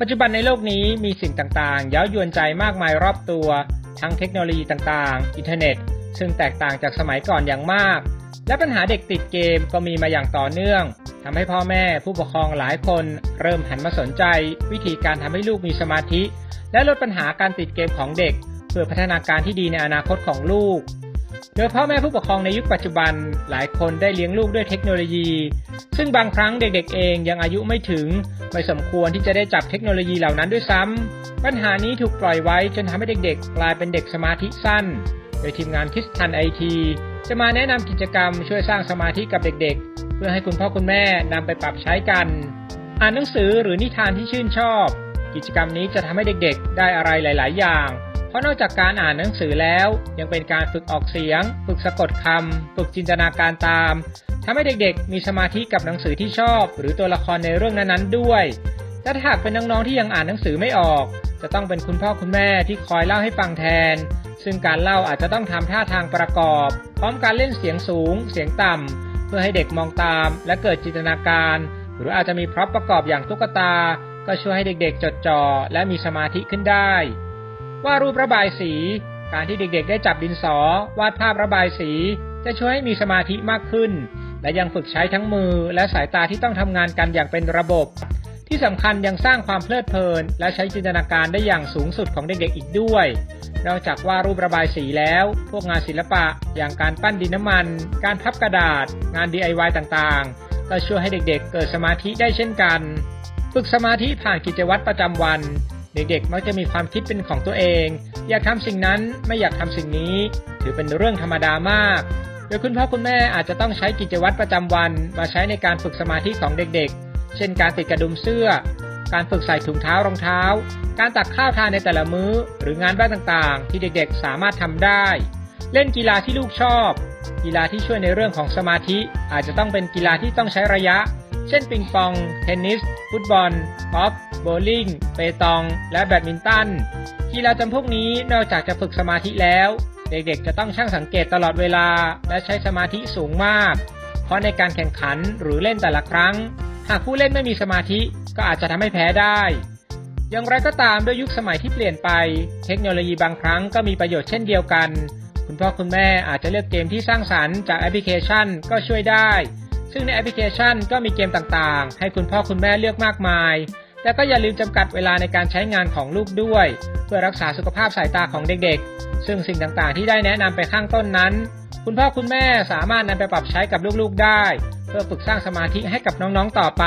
ปัจจุบันในโลกนี้มีสิ่งต่างๆเย้ายวนใจมากมายรอบตัว ทั้งเทคโนโลยีต่างๆ อินเทอร์เน็ต ซึ่งแตกต่างจากสมัยก่อนอย่างมาก และปัญหาเด็กติดเกมก็มีมาอย่างต่อเนื่องำให้พ่อแม่ผู้ปกครองหลายคนเริ่มหันมาสนใจ วิธีการทำให้ลูกมีสมาธิ และลดปัญหาการติดเกมของเด็ก เพื่อพัฒนาการที่ดีในอนาคตของลูก โดยพ่อแม่ผู้ปกครองในยุคปัจจุบันหลายคนได้เลี้ยงลูกด้วยเทคโนโลยี ซึ่งบางครั้งเด็กๆเองยังอายุไม่ถึง ไม่สมควรที่จะได้จับเทคโนโลยีเหล่านั้นด้วยซ้ำปัญหานี้ถูกปล่อยไว้จนทำให้เด็กๆ กลายเป็นเด็กสมาธิสั้น โดยทีมงานคิสทันไอทีจะมาแนะนำกิจกรรมช่วยสร้างสมาธิกับเด็กๆ เพื่อให้คุณพ่อคุณแม่นำไปปรับใช้กัน อ่านหนังสือหรือนิทานที่ชื่นชอบ กิจกรรมนี้จะทำให้เด็กๆ ได้อะไรหลาย ๆ อย่าง เพราะนอกจากการอ่านหนังสือแล้ว ยังเป็นการฝึกออกเสียง ฝึกสะกดคำฝึกจินตนาการตามทำให้เด็กๆ มีสมาธิกับหนังสือที่ชอบ หรือตัวละครในเรื่องนั้นๆ ด้วยและถ้าหากเป็นน้องๆที่ยังอ่านหนังสือไม่ออก จะต้องเป็นคุณพ่อคุณแม่ที่คอยเล่าให้ฟังแทน ซึ่งการเล่าอาจจะต้องทำท่าทางประกอบ พร้อมการเล่นเสียงสูง เสียงต่ำ เพื่อให้เด็กมองตาม และเกิดจินตนาการ หรืออาจจะมีพร็อพประกอบอย่างตุ๊กตา ก็ช่วยให้เด็กๆ จดจ่อและมีสมาธิขึ้นได้วาดรูประบายสี การที่เด็กๆ ได้จับดินสอ วาดภาพระบายสี จะช่วยให้มีสมาธิมากขึ้น และยังฝึกใช้ทั้งมือและสายตาที่ต้องทำงานกันอย่างเป็นระบบ ที่สำคัญยังสร้างความเพลิดเพลิน และใช้จินตนาการได้อย่างสูงสุดของเด็กๆอีกด้วย นอกจากวาดรูประบายสีแล้ว พวกงานศิลปะ อย่างการปั้นดินน้ำมัน การพับกระดาษ งาน DIY ต่างๆ ก็ช่วยให้เด็กๆ เกิดสมาธิได้เช่นกัน ฝึกสมาธิผ่านกิจวัตรประจำวัน เด็กๆ มักจะมีความคิดเป็นของตัวเอง อยากทำสิ่งนั้นไม่อยากทำสิ่งนี้ ถือเป็นเรื่องธรรมดามากโดยคุณพ่อคุณแม่อาจจะต้องใช้กิจวัตรประจำวัน มาใช้ในการฝึกสมาธิของเด็กๆ เช่นการติดกระดุมเสื้อ การฝึกใส่ถุงเท้ารองเท้า การตักข้าวทานในแต่ละมื้อ หรืองานบ้านต่างๆ ที่เด็กๆ สามารถทำได้ เล่นกีฬาที่ลูกชอบ กีฬาที่ช่วยในเรื่องของสมาธิอาจจะต้องเป็นกีฬาที่ต้องใช้ระยะ เช่นปิงปอง เทนนิส ฟุตบอลกอล์ฟโบลิ่งเปตอง และแบดมินตัน กีฬาจำพวกนี้นอกจากจะฝึกสมาธิแล้ว เด็กๆ จะต้องช่างสังเกตตลอดเวลา และใช้สมาธิสูงมาก เพราะในการแข่งขันหรือเล่นแต่ละครั้ง หากผู้เล่นไม่มีสมาธิก็อาจจะทำให้แพ้ได้ อย่างไรก็ตามด้วยยุคสมัยที่เปลี่ยนไป เทคโนโลยีบางครั้งก็มีประโยชน์เช่นเดียวกัน คุณพ่อคุณแม่อาจจะเลือกเกมที่สร้างสรรค์จากแอปพลิเคชันก็ช่วยได้ ซึ่งในแอปพลิเคชันก็มีเกมต่างๆ ให้คุณพ่อคุณแม่เลือกมากมาย แต่ก็อย่าลืมจำกัดเวลาในการใช้งานของลูกด้วย เพื่อรักษาสุขภาพสายตาของเด็กๆ ซึ่งสิ่งต่างๆ ที่ได้แนะนำไปข้างต้นนั้น คุณพ่อคุณแม่สามารถนำไปปรับใช้กับลูกๆได้ เพื่อฝึกสร้างสมาธิให้กับน้องๆต่อไป